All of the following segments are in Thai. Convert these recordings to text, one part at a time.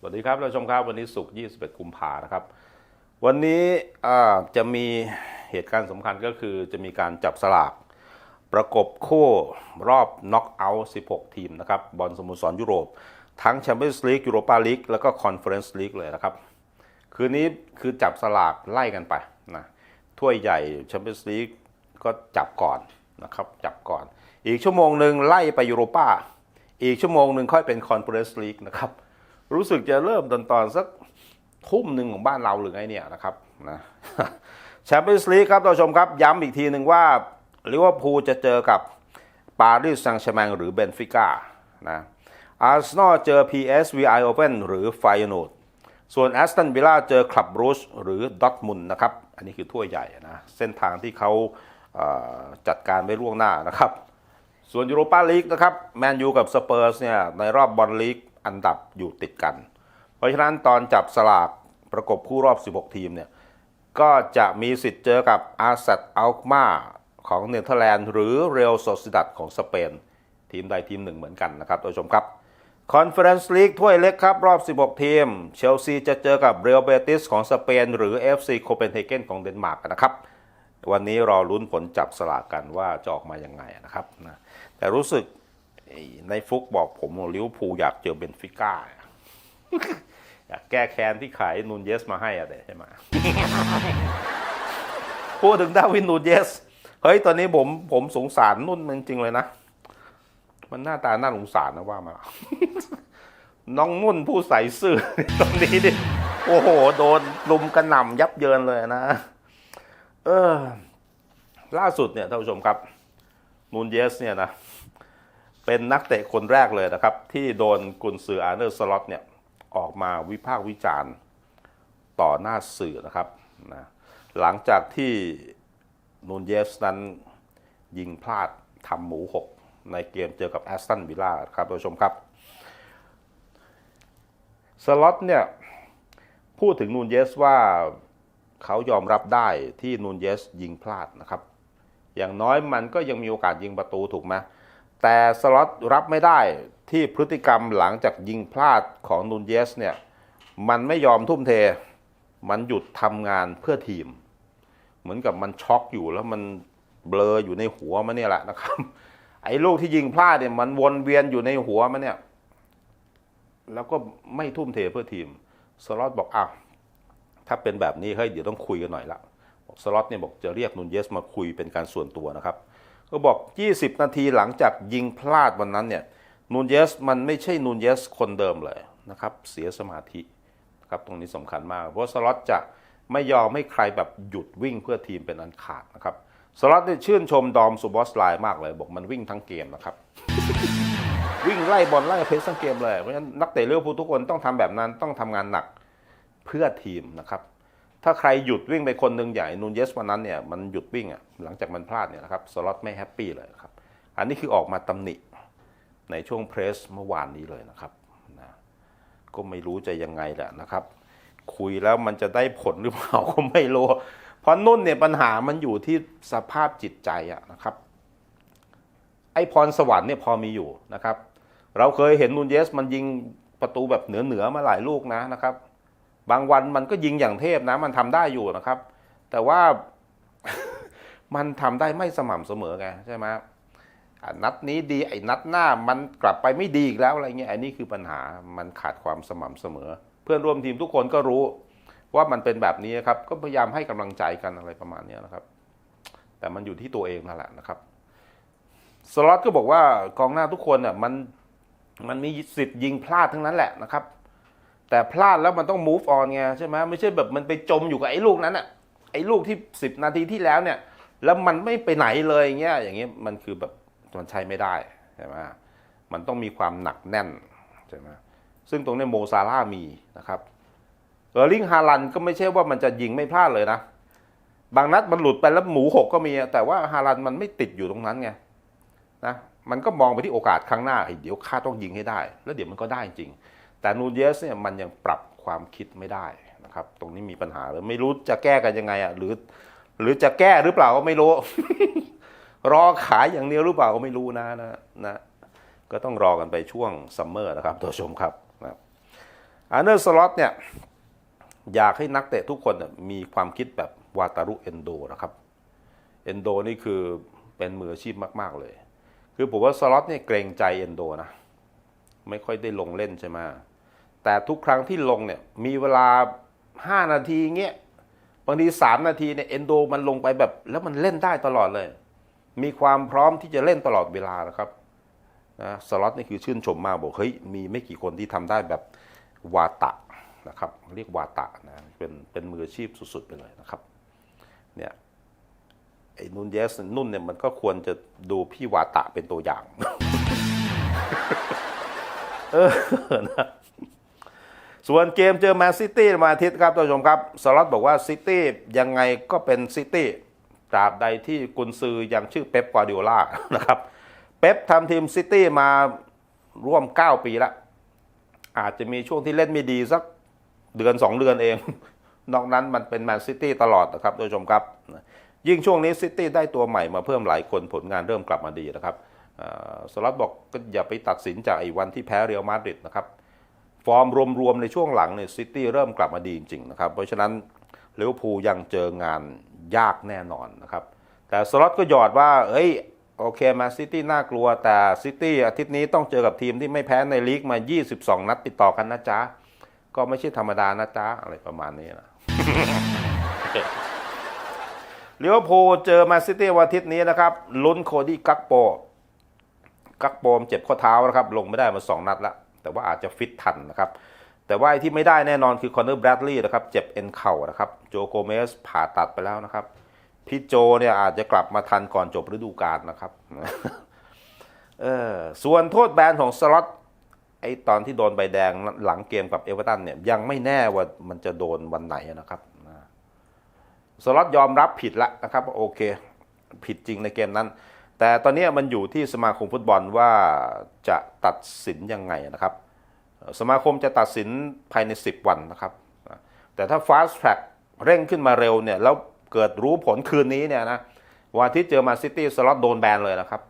สวัสดีครับท่าชมครับวันนี้ศุกร์21กุมภานะครับ วันนี้จะมีเหตุการณ์สำคัญก็คือจะมีการจับสลากประกบคู่รอบน็อกเอาท์16 ทีมนะครับบอลสโมสรยุโรป ทั้งแชมเปี้ยนส์ลีกยูโรปาลีกแล้วก็คอนเฟอเรนซ์ลีกเลยนะครับ คืนนี้คือจับสลากไล่กันไปนะถ้วยใหญ่แชมเปี้ยนส์ลีกก็จับก่อนนะครับจับก่อน อีกชั่วโมงหนึ่งไล่ไปยูโรปาอีกชั่วโมงหนึ่งค่อยเป็นคอนเฟอเรนซ์ลีกนะครับ รู้สึกจะเริ่มตอนตอนสักทุ่มหนึ่งของบ้านเราหรือไงเนี่ยนะครับนะแชมเปี้ยนส์ลีกครับท่านผู้ชมครับ ย้ำอีกทีหนึ่งว่าลิเวอร์พูลจะเจอกับปารีสแซงต์แชร์แมงหรือเบนฟิก้านะอาร์เซนอลเจอ PSV Eindhoven หรือไฟยน r d ส่วนแอสตันวิลล่าเจอคลับรูชหรือดอทมุนนะครับ อันนี้คือถ้วยใหญ่นะ เส้นทางที่เขาเอ่อจัดการไว้ล่วงหน้านะครับ ส่วนยูโรปาลีกนะครับ แมนยูกับสเปอร์สเนี่ยในรอบบอลลีก อันดับอยู่ติดกัน เพราะฉะนั้นตอนจับสลากประกบคู่รอบ 16 ทีมเนี่ยก็จะมีสิทธิ์เจอกับอาร์เซตอัลมาของเนเธอร์แลนด์หรือเรอัลโซซิดัดของสเปน ทีมใดทีมหนึ่งเหมือนกันนะครับท่านผู้ชมครับคอนเฟอเรนซ์ลีกถ้วยเล็กครับ รอบ 16 ทีม เชลซีจะเจอกับเรอัลเบติสของสเปน หรือ FC โคเปนเฮเกนของเดนมาร์กนะครับ วันนี้รอลุ้นผลจับสลากกันว่าจะออกมายังไงนะครับนะแต่รู้สึก ในฟุกบอกผมว่าลิวพูอยากเจอเบนฟิก้าอยากแก้แค้นที่ขายนูนเยสมาให้อะเดใช่ไหมพูดถึงดาวินนูนเยส เฮ้ย ตอนนี้ผมผมสงสารนุ่นมันจริง ๆ เลยนะ มันหน้าตาน่าสงสารนะว่ามา น้องนุ่นผู้ใส่ซื่อตอนนี้ดิโอ้โห โดนลุมกระหน่ำยับเยินเลยนะ เออ ล่าสุดเนี่ยท่านผู้ชมครับนูนเยสเนี่ยนะ เป็นนักเตะคนแรกเลยนะครับ ที่โดนกุนซืออาร์เนอร์สล็อตเนี่ยออกมาวิพากษ์วิจารณ์ต่อหน้าสื่อนะครับนะหลังจากที่นูนเยสนั้นยิงพลาดทำหมูหกในเกมเจอกับแอสตันวิลล่าครับท่านผู้ชมครับ สล็อตเนี่ย พูดถึงนูนเยสว่าเขายอมรับได้ที่นูนเยสยิงพลาดนะครับ อย่างน้อยมันก็ยังมีโอกาสยิงประตูถูกไหม แต่สล็อตรับไม่ได้ที่พฤติกรรมหลังจากยิงพลาดของนูนเยสเนี่ยมันไม่ยอมทุ่มเท มันหยุดทำงานเพื่อทีม เหมือนกับมันช็อกอยู่แล้วมันเบลออยู่ในหัวมันเนี่ยแหละนะครับ ไอ้ลูกที่ยิงพลาดเนี่ยมันวนเวียนอยู่ในหัวมันเนี่ย แล้วก็ไม่ทุ่มเทเพื่อทีม สล็อตบอกอ้าวถ้าเป็นแบบนี้เฮ้ยเดี๋ยวต้องคุยกันหน่อยละสล็อตเนี่ยบอกจะเรียกนูนเยสมาคุยเป็นการส่วนตัวนะครับ ก็บอก 20 นาทีหลังจากยิงพลาดวันนั้นเนี่ยนูนเยสมันไม่ใช่นูนเยสคนเดิมเลยนะครับ เสียสมาธินะครับตรงนี้สำคัญมาก เพราะสล็อตจะไม่ยอมให้ใครแบบหยุดวิ่งเพื่อทีมเป็นอันขาดนะครับสล็อตเนี่ยชื่นชมดอมซูบอสไลน์มากเลย บอกมันวิ่งทั้งเกมนะครับ วิ่งไล่บอลไล่เพสทั้งเกมเลยเพราะฉะนั้นนักเตะเลิเวอร์พูลทุกคนต้องทำแบบนั้นต้องทำงานหนักเพื่อทีมนะครับ ถ้าใครหยุดวิ่งไปคนหนึ่งใหญ่นูนเยสวันนั้นเนี่ยมันหยุดวิ่งอะหลังจากมันพลาดเนี่ยนะครับสล็อตไม่แฮปปี้เลยครับอันนี้คือออกมาตำหนิในช่วงเพรสเมื่อวานนี้เลยนะครับนะก็ไม่รู้จะยังไงแหละนะครับ คุยแล้วมันจะได้ผลหรือเปล่าก็ไม่รู้เพราะนุ่นเนี่ยปัญหามันอยู่ที่สภาพจิตใจอะนะครับ ไอพรสวรรค์เนี่ยพอมีอยู่นะครับ เราเคยเห็นนูนเยสมันยิงประตูแบบเหนือเหนือมาหลายลูกนะนะครับ บางวันมันก็ยิงอย่างเทพนะ มันทำได้อยู่นะครับ แต่ว่ามันทำได้ไม่สม่ำเสมอไงใช่ไหมอะนัดนี้ดีไอ้นัดหน้ามันกลับไปไม่ดีอีกแล้วอะไรเงี้ยอันนี้คือปัญหามันขาดความสม่ำเสมอ เพื่อนร่วมทีมทุกคนก็รู้ว่ามันเป็นแบบนี้ครับ ก็พยายามให้กำลังใจกันอะไรประมาณนี้นะครับ แต่มันอยู่ที่ตัวเองนั่นแหละนะครับสล็อตก็บอกว่ากองหน้าทุกคนอะมันมันมีสิทธิ์ยิงพลาดทั้งนั้นแหละนะครับ แต่พลาดแล้วมันต้อง move on ไงใช่ไหมไม่ใช่แบบมันไปจมอยู่กับไอ้ลูกนั้นอะไอ้ลูกที่สิบนาทีที่แล้วเนี่ย แล้วมันไม่ไปไหนเลยอย่างเงี้ยอย่างเงี้ยมันคือแบบมันใช้ไม่ได้ใช่ไหมมันต้องมีความหนักแน่นใช่ไหมซึ่งตรงนี้โมซาร่ามีนะครับเออร์ลิงฮาลันก็ไม่ใช่ว่ามันจะยิงไม่พลาดเลยนะ บางนัดมันหลุดไปแล้วหมูหกก็มี แต่ว่าฮาลันมันไม่ติดอยู่ตรงนั้นไงนะมันก็มองไปที่โอกาสข้างหน้าเดี๋ยวข้าต้องยิงให้ได้ แล้วเดี๋ยวมันก็ได้จริง แต่นูนเยสเนี่ยมันยังปรับความคิดไม่ได้นะครับ ตรงนี้มีปัญหาเลยไม่รู้จะแก้กันยังไงอะหรือ หรือจะแก้หรือเปล่าก็ไม่รู้ รอขายอย่างเดียวหรือเปล่าก็ไม่รู้นะนะนะก็ต้องรอกันไปช่วงซัมเมอร์นะครับท่านผู้ชมครับนะอาร์เนอร์สล็อตเนี่ยอยากให้นักเตะทุกคนมีความคิดแบบวาตารุเอนโดนะครับเอนโดนี่คือเป็นมืออาชีพมาก ๆ เลย คือผมว่าสล็อตเนี่ยเกรงใจเอนโดนะ ไม่ค่อยได้ลงเล่นใช่ไหม แต่ทุกครั้งที่ลงเนี่ยมีเวลา 5 นาทีเงี้ยบางที 3 นาทีเนี่ยเอนโดมันลงไปแบบ แล้วมันเล่นได้ตลอดเลย มีความพร้อมที่จะเล่นตลอดเวลานะครับนะสล็อตนี่คือชื่นชมมากบอกเฮ้ยมีไม่กี่คนที่ทำได้แบบวาตะนะครับเรียกวาตะนะเป็นเป็นมืออาชีพสุด ๆ ไปเลยนะครับเนี่ยไอ้นุ่นเยสนุ่นเนี่ยมันก็ควรจะดูพี่วาตะเป็นตัวอย่าง เออนะ ส่วนเกมเจอแมนซิตี้มาอาทิตย์ครับท่านผู้ชมครับสล็อตบอกว่าซิตี้ยังไงก็เป็นซิตี้ตราบใดที่กุนซือยังชื่อเป๊ปกวาร์ดิโอลานะครับเป๊ปทำทีมซิตี้มาร่วม 9 ปีแล้วอาจจะมีช่วงที่เล่นไม่ดีสักเดือน 2 เดือนเอง นอกนั้นมันเป็นแมนซิตี้ตลอดนะครับท่านผู้ชมครับ ยิ่งช่วงนี้ซิตี้ได้ตัวใหม่มาเพิ่มหลายคนผลงานเริ่มกลับมาดีนะครับสล็อตบอกก็อย่าไปตัดสินจากไอ้วันที่แพ้เรอัลมาดริดนะครับ ฟอร์มรวมๆในช่วงหลังเนี่ยซิตี้เริ่มกลับมาดีจริงๆนะครับเพราะฉะนั้นลิเวอร์พูลยังเจองานยากแน่นอนนะครับ แต่สล็อตก็หยอดว่าเฮ้ย โอเคมาซิตี้น่ากลัว แต่ซิตี้อาทิตย์นี้ต้องเจอกับทีมที่ไม่แพ้ในลีกมา 22 นัดติดต่อกันนะจ๊ะ ก็ไม่ใช่ธรรมดานะจ๊ะ อะไรประมาณนี้นะลิเวอร์พูลเจอมนซิตี้วันอาทิตย์นี้นะครับ ลุ้นโคดี้กักโป กักโปมเจ็บข้อเท้านะครับ ลงไม่ได้มา 2 นัดแล้ว แต่ว่าอาจจะฟิตทันนะครับแต่ว่าที่ไม่ได้แน่นอนคือคอนเนอร์แบรดลีย์นะครับ เจ็บเอ็นเข่านะครับโจโกเมสผ่าตัดไปแล้วนะครับ พี่โจเนี่ยอาจจะกลับมาทันก่อนจบฤดูกาลนะครับเออส่วนโทษแบนของสล็อตไอ้ตอนที่โดนใบแดงหลังเกมกับเอเวอร์ตันเนี่ยยังไม่แน่ว่ามันจะโดนวันไหนนะครับสล็อตยอมรับผิดแล้วนะครับ โอเค ผิดจริงในเกมนั้น แต่ตอนนี้มันอยู่ที่สมาคมฟุตบอลว่าจะตัดสินยังไงนะครับ สมาคมจะตัดสินภายใน 10 วันนะครับ แต่ถ้า fast track เร่งขึ้นมาเร็วเนี่ยแล้วเกิดรู้ผลคืนนี้เนี่ยนะวันที่เจอมาซิตี้สล็อตโดนแบนเลยนะครับ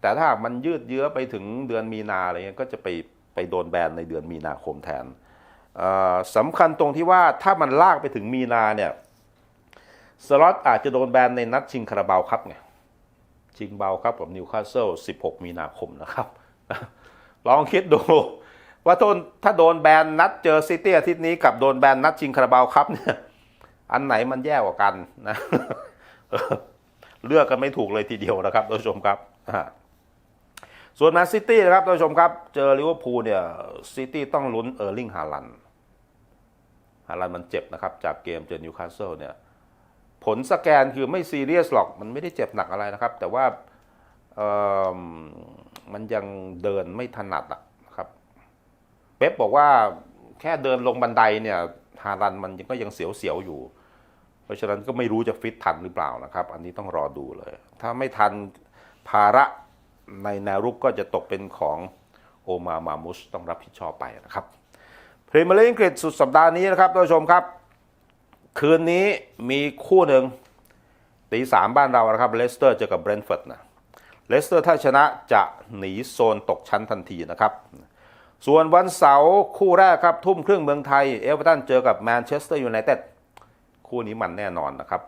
แต่ถ้าหากมันยืดเยื้อไปถึงเดือนมีนาอะไรเงี้ยก็จะไปไปโดนแบนในเดือนมีนาคมแทนสำคัญตรงที่ว่าถ้ามันลากไปถึงมีนาเนี่ยสล็อตอาจจะโดนแบนในนัดชิงคาราบาวครับไง ชิงเบาครับกับนิวคาสเซิล 16 มีนาคมนะครับ ลองคิดดู ว่าต้นถ้าโดนแบนนัดเจอซิตี้อาทิตย์นี้กับโดนแบนนัดชิงคาราบาวครับเนี่ยอันไหนมันแย่กว่ากันนะเลือกกันไม่ถูกเลยทีเดียวนะครับท่านผู้ชมครับ ส่วนแมนซิตี้นะครับท่านผู้ชมครับ เจอลิเวอร์พูลเนี่ยซิตี้ต้องลุ้นเออร์ลิงฮาลันฮาลันมันเจ็บนะครับ จากเกมเจอนิวคาสเซิลเนี่ย ผลสแกนคือไม่ซีเรียสหรอก มันไม่ได้เจ็บหนักอะไรนะครับ แต่ว่ามันยังเดินไม่ถนัดอะนะครับ เป๊ปบอกว่าแค่เดินลงบันไดเนี่ยฮารันมันก็ยังเสียวๆอยู่ เพราะฉะนั้นก็ไม่รู้จะฟิตทันหรือเปล่านะครับ อันนี้ต้องรอดูเลย ถ้าไม่ทันภาระในแนวรุกก็จะตกเป็นของโอมามามุสต้องรับผิดชอบไปนะครับพรีเมียร์ลีกอังกฤษสุดสัปดาห์นี้นะครับท่านผู้ชมครับ คืนนี้มีคู่หนึ่งตีสามบ้านเรานะครับเลสเตอร์เจอกับเบรนท์ฟอร์ดนะเลสเตอร์ถ้าชนะจะหนีโซนตกชั้นทันทีนะครับส่วนวันเสาร์คู่แรกครับ ทุ่มครึ่งเมืองไทย เอเวอร์ตันเจอกับแมนเชสเตอร์ยูไนเต็ดคู่นี้มันแน่นอนนะครับ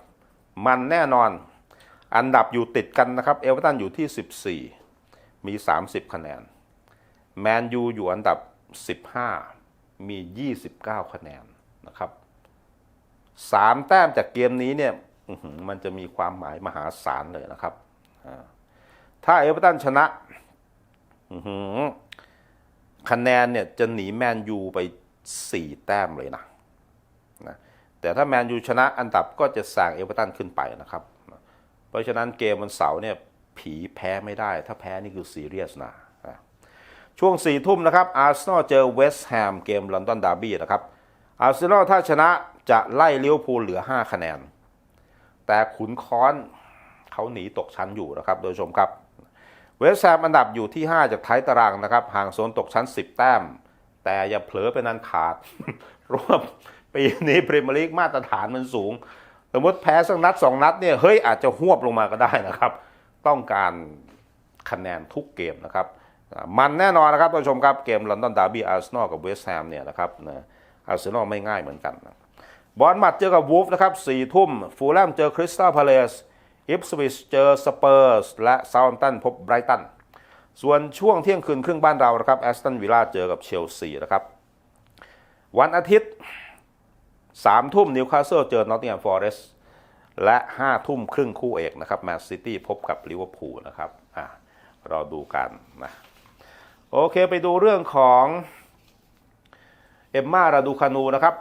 มันแน่นอนอันดับอยู่ติดกันนะครับ เอเวอร์ตันอยู่ที่ 14 มี 30 คะแนน แมนยูอยู่อันดับ 15 มี 29 คะแนนนะครับ สามแต้มจากเกมนี้เนี่ยมันจะมีความหมายมหาศาลเลยนะครับ ถ้าเอเวอร์ตันชนะคะแนนเนี่ยจะหนีแมนยูไป 4 แต้มเลยนะนะแต่ถ้าแมนยูชนะอันดับก็จะแซงเอเวอร์ตันขึ้นไปนะครับ เพราะฉะนั้นเกมวันเสาร์เนี่ยผีแพ้ไม่ได้ ถ้าแพ้นี่คือซีเรียสนะช่วง4ทุ่มนะครับอาร์เซนอลเจอเวสต์แฮมเกมลอนดอนดาร์บี้นะครับอาร์เซนอลถ้าชนะ จะไล่เลิเวพูลเหลือ 5 คะแนน แต่ขุนค้อนเขาหนีตกชั้นอยู่นะครับโดยชมครับ เวสต์แฮมอันดับอยู่ที่ 5 จากท้ายตารางนะครับห่างโซนตกชั้น 10 แต้ม แต่อย่าเผลอเป็นนันขาดรว่าปีนี้พรีเมียร์ลีกมาตรฐานมันสูง สมมติแพ้สักนัด 2 นัดเนี่ยเฮ้ยอาจจะหวบลงมาก็ได้นะครับ ต้องการคะแนนทุกเกมนะครับมันแน่นอนนะครับท่านผู้ชมครับ เกมลอนดอนดาร์บี้อาร์เซนอลกับเวสต์แฮมเนี่ยนะครับอาร์เซนอลไม่ง่ายเหมือนกันนะ บอลมัดเจอกับวูฟนะครับสี่ทุ่ม ฟูลแลมเจอคริสตัลพาเลสอิฟสวิชเจอสเปอร์สและซาท์แฮมป์ตันพบไบรตัน ส่วนช่วงเที่ยงคืนครึ่งบ้านเรานะครับแอสตันวิลล่าเจอกับเชลซีนะครับวันอาทิตย์สามทุ่มนิวคาสเซิลเจอนอตติงแฮมฟอเรสและห้าทุ่มครึ่งคู่เอกนะครับแมนซิตี้พบกับลิเวอร์พูลนะครับอะรอดูกันนะโอเคไปดูเรื่องของเอ็มมาราดูคานูนะครับ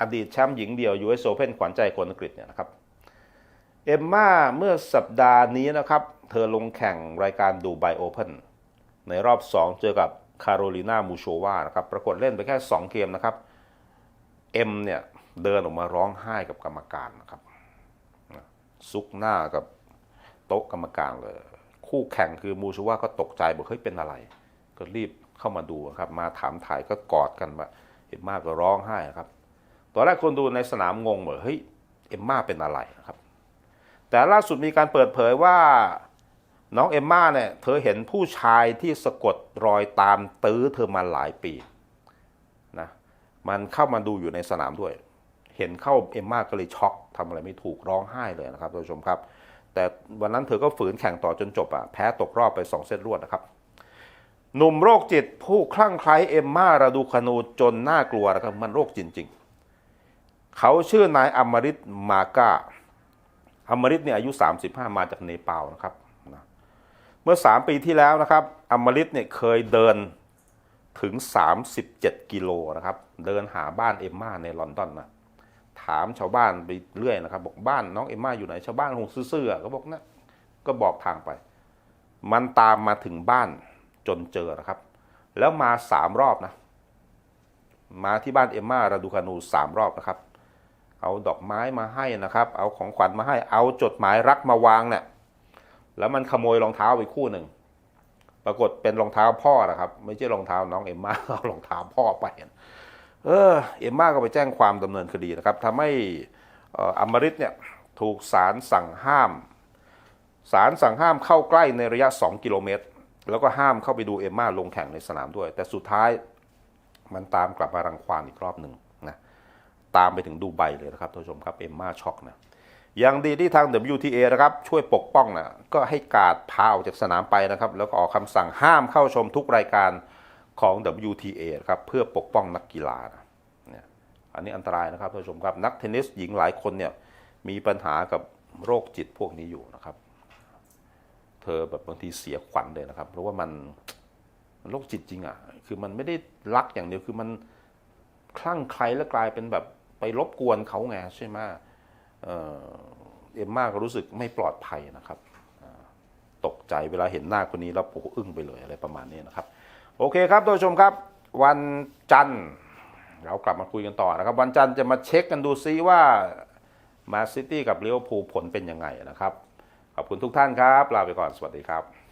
อดีตแชมป์หญิงเดี่ยว US Open ขวัญใจคนอังกฤษเนี่ยนะครับเอมมาเมื่อสัปดาห์นี้นะครับ เธอลงแข่งรายการดูไบโอเพนในรอบ 2 เจอกับคาโรลินามูโชวานะครับปรากฏเล่นไปแค่ 2 เกมนะครับเอ็มเนี่ยเดินออกมาร้องไห้กับกรรมการนะครับซุกหน้ากับโต๊ะกรรมการเลย คู่แข่งคือมูชวาก็ตกใจบอกเฮ้ยเป็นอะไร ก็รีบเข้ามาดูครับ มาถามถ่ายก็กอดกันว่าเอ็มมาก็ร้องไห้ครับ ตอนแรกคนดูในสนามงงเหมือนเฮ้ยเอ็มมาเป็นอะไรนะครับ แต่ล่าสุดมีการเปิดเผยว่าน้องเอมม่าเนี่ยเธอเห็นผู้ชายที่สะกดรอยตามตื้อเธอมาหลายปีนะมันเข้ามาดูอยู่ในสนามด้วย เห็นเข้าเอมม่าก็เลยช็อกทำอะไรไม่ถูกร้องไห้เลยนะครับท่านผู้ชมครับ แต่วันนั้นเธอก็ฝืนแข่งต่อจนจบอะแพ้ตกรอบไป 2 เซตรวดนะครับหนุ่มโรคจิตผู้คลั่งไคล้เอมม่าราดูคานูจนน่ากลัวนะครับมันโรคจริงๆ เขาชื่อนายอมริตมาก้าอมริตเนี่ยอายุ 35 มาจากเนปาลนะครับนะเมื่อ 3 ปีที่แล้วนะครับอมริตเนี่ยเคยเดินถึง 37 กิโลนะครับ เดินหาบ้านเอมมาในลอนดอนนะถามชาวบ้านไปเรื่อยนะครับ บอกบ้านน้องเอมมาอยู่ไหนชาวบ้านคงซื่อๆก็บอกนะก็บอกทางไป มันตามมาถึงบ้านจนเจอนะครับ แล้วมาสามรอบนะ มาที่บ้านเอมมาราดูคานูสามรอบนะครับ เอาดอกไม้มาให้นะครับ เอาของขวัญมาให้ เอาจดหมายรักมาวางเนี่ยแล้วมันขโมยรองเท้าไปคู่หนึ่ง ปรากฏเป็นรองเท้าพ่อนะครับ ไม่ใช่รองเท้าน้องเอมมาเอารองเท้าพ่อไปเออเอมมาก็ไปแจ้งความดำเนินคดีนะครับทำให้เอ่ออมริตเนี่ยถูกศาลสั่งห้าม ศาลสั่งห้ามเข้าใกล้ในระยะ 2 กิโลเมตร แล้วก็ห้ามเข้าไปดูเอมมาลงแข่งในสนามด้วย แต่สุดท้ายมันตามกลับมารังควานอีกรอบหนึ่ง ตามไปถึงดูไบเลยนะครับท่านผู้ชมครับเอ็มมาช็อกนะยังดีที่ทาง WTA นะครับช่วยปกป้องนะก็ให้การดพาออกจากสนามไปนะครับ แล้วก็ออกคำสั่งห้ามเข้าชมทุกรายการของ WTA นะครับเพื่อปกป้องนักกีฬานะเนี่ยอันนี้อันตรายนะครับท่านผู้ชมครับนักเทนนิสหญิงหลายคนเนี่ยมีปัญหากับโรคจิตพวกนี้อยู่นะครับ เธอแบบบางทีเสียขวัญเลยนะครับ เพราะว่ามันโรคจิตจริงอะคือมันไม่ได้รักอย่างเดียวคือมันคลั่งไคล้แล้วกลายเป็นแบบ ไปรบกวนเขาไงใช่ไหมเอ่อเอมมาก็รู้สึกไม่ปลอดภัยนะครับตกใจเวลาเห็นหน้าคนนี้แล้วโอ้อึ้งไปเลยอะไรประมาณนี้นะครับ โอเคครับท่านผู้ชมครับ วันจันทร์เรากลับมาคุยกันต่อนะครับ วันจันทร์จะมาเช็คกันดูซิว่ามาซิตี้กับเลิเวอร์พูผลเป็นยังไงนะครับ ขอบคุณทุกท่านครับ ลาไปก่อนสวัสดีครับ